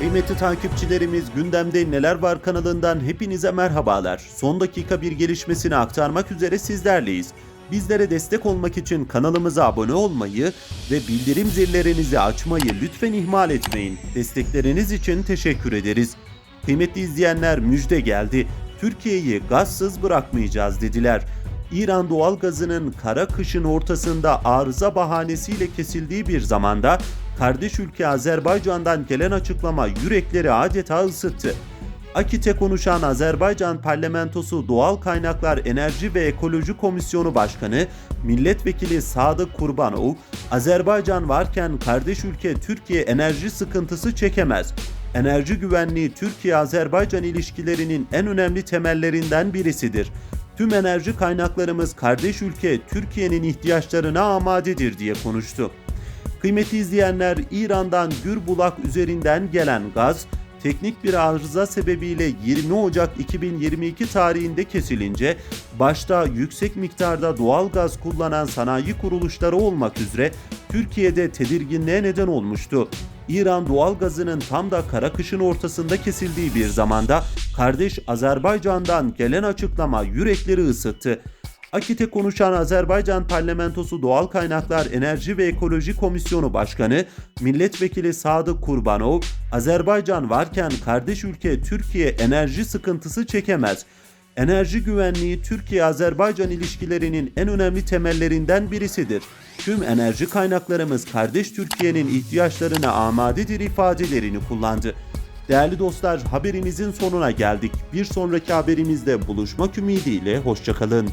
Kıymetli takipçilerimiz gündemde neler var kanalından hepinize merhabalar. Son dakika bir gelişmesini aktarmak üzere sizlerleyiz. Bizlere destek olmak için kanalımıza abone olmayı ve bildirim zillerinizi açmayı lütfen ihmal etmeyin. Destekleriniz için teşekkür ederiz. Kıymetli izleyenler müjde geldi. Türkiye'yi gazsız bırakmayacağız dediler. İran doğalgazının kara kışın ortasında arıza bahanesiyle kesildiği bir zamanda kardeş ülke Azerbaycan'dan gelen açıklama yürekleri adeta ısıttı. Akit'e konuşan Azerbaycan Parlamentosu Doğal Kaynaklar Enerji ve Ekoloji Komisyonu Başkanı Milletvekili Sadık Kurbanov, Azerbaycan varken kardeş ülke Türkiye enerji sıkıntısı çekemez. Enerji güvenliği Türkiye-Azerbaycan ilişkilerinin en önemli temellerinden birisidir. Tüm enerji kaynaklarımız kardeş ülke Türkiye'nin ihtiyaçlarına amadedir diye konuştu. Kıymetli izleyenler, İran'dan Gürbulak üzerinden gelen gaz, teknik bir arıza sebebiyle 20 Ocak 2022 tarihinde kesilince, başta yüksek miktarda doğal gaz kullanan sanayi kuruluşları olmak üzere Türkiye'de tedirginliğe neden olmuştu. İran doğal gazının tam da kara kışın ortasında kesildiği bir zamanda kardeş Azerbaycan'dan gelen açıklama yürekleri ısıttı. Akit'e konuşan Azerbaycan Parlamentosu Doğal Kaynaklar Enerji ve Ekoloji Komisyonu Başkanı Milletvekili Sadık Kurbanov, Azerbaycan varken kardeş ülke Türkiye enerji sıkıntısı çekemez. Enerji güvenliği Türkiye-Azerbaycan ilişkilerinin en önemli temellerinden birisidir. Tüm enerji kaynaklarımız kardeş Türkiye'nin ihtiyaçlarına amadedir ifadelerini kullandı. Değerli dostlar haberimizin sonuna geldik. Bir sonraki haberimizde buluşmak ümidiyle hoşçakalın.